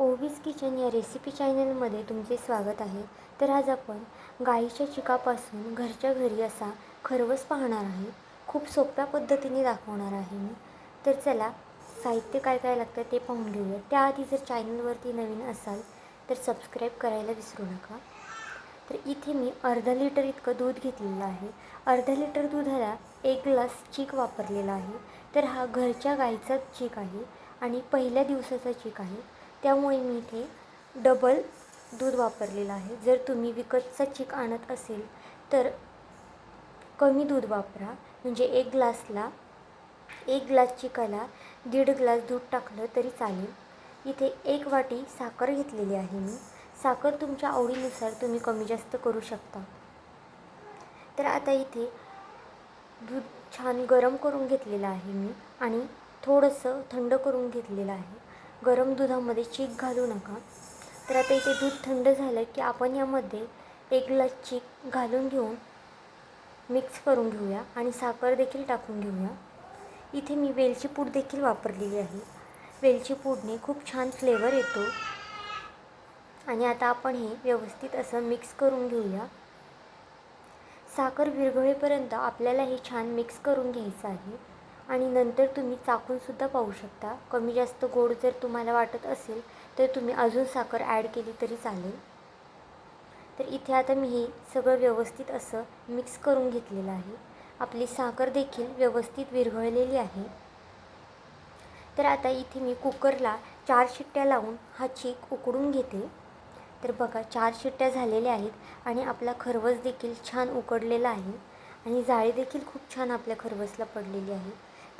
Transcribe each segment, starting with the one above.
Obese kitchen या recipe चॅनलमध्ये तुमचे स्वागत आहे. तर आज आपण गाईच्या चिकापासून घरच्या घरी असा खरवस पाहणार आहे. खूप सोप्या पद्धतीने दाखवणार आहे मी. तर चला साहित्य काय काय लागतं ते पाहून घेऊया. त्याआधी जर चॅनलवरती नवीन असाल तर सबस्क्राईब करायला विसरू नका. तर इथे मी अर्धा लिटर इतकं दूध घेतलेलं आहे. अर्धा लिटर दुधाला एक ग्लास चीक वापरलेला आहे. तर हा घरच्या गाईचा चीक आहे आणि पहिल्या दिवसाचा चीक आहे. त्यामुळे मी इथे डबल दूध वापरलेलं आहे. जर तुम्ही विकतचा चीक आणत असेल तर कमी दूध वापरा. म्हणजे एक ग्लासला एक ग्लास चिकाला दीड ग्लास दूध टाकलं तरी चालेल. इथे एक वाटी साखर घेतलेली आहे मी. साखर तुमच्या आवडीनुसार तुम्ही कमी जास्त करू शकता. तर आता इथे दूध छान गरम करून घेतलेलं आहे मी आणि थोडंसं थंड करून घेतलेलं आहे. गरम दुधामध्ये चीक घालू नका. तर आता इथे दूध थंड झालं की आपण यामध्ये एक ग्लास चीक घालून घेऊन मिक्स करून घेऊया आणि साखर देखील टाकून घेऊया. इथे मी वेलची पूड देखील वापरलेली आहे. वेलची पूडने खूप छान फ्लेवर येतो. आणि आता आपण हे व्यवस्थित असं मिक्स करून घेऊया. साखर विरघळेपर्यंत आपल्याला हे छान मिक्स करून घ्यायचं आहे. आणि नंतर तुम्ही चाकूनसुद्धा पाहू शकता. कमी जास्त गोड जर तुम्हाला वाटत असेल तर तुम्ही अजून साखर ॲड केली तरी चालेल. तर इथे आता मी हे सगळं व्यवस्थित असं मिक्स करून घेतलेलं आहे. आपली साखर देखील व्यवस्थित विरघळलेली आहे. तर आता इथे मी कुकरला चार शिट्ट्या लावून हा चीक उकडून घेते. तर बघा चार शिट्ट्या झालेल्या आहेत आणि आपला खरवस देखील छान उकडलेला आहे. आणि जाळी देखील खूप छान आपल्या खरवसला पडलेली आहे.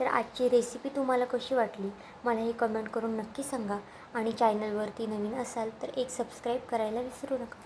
तर आजची रेसिपी तुम्हाला कशी वाटली? मला हे कमेंट करून नक्की सांगा. आणि चॅनलवरती नवीन असाल तर एक सबस्क्राईब करायला विसरू नका.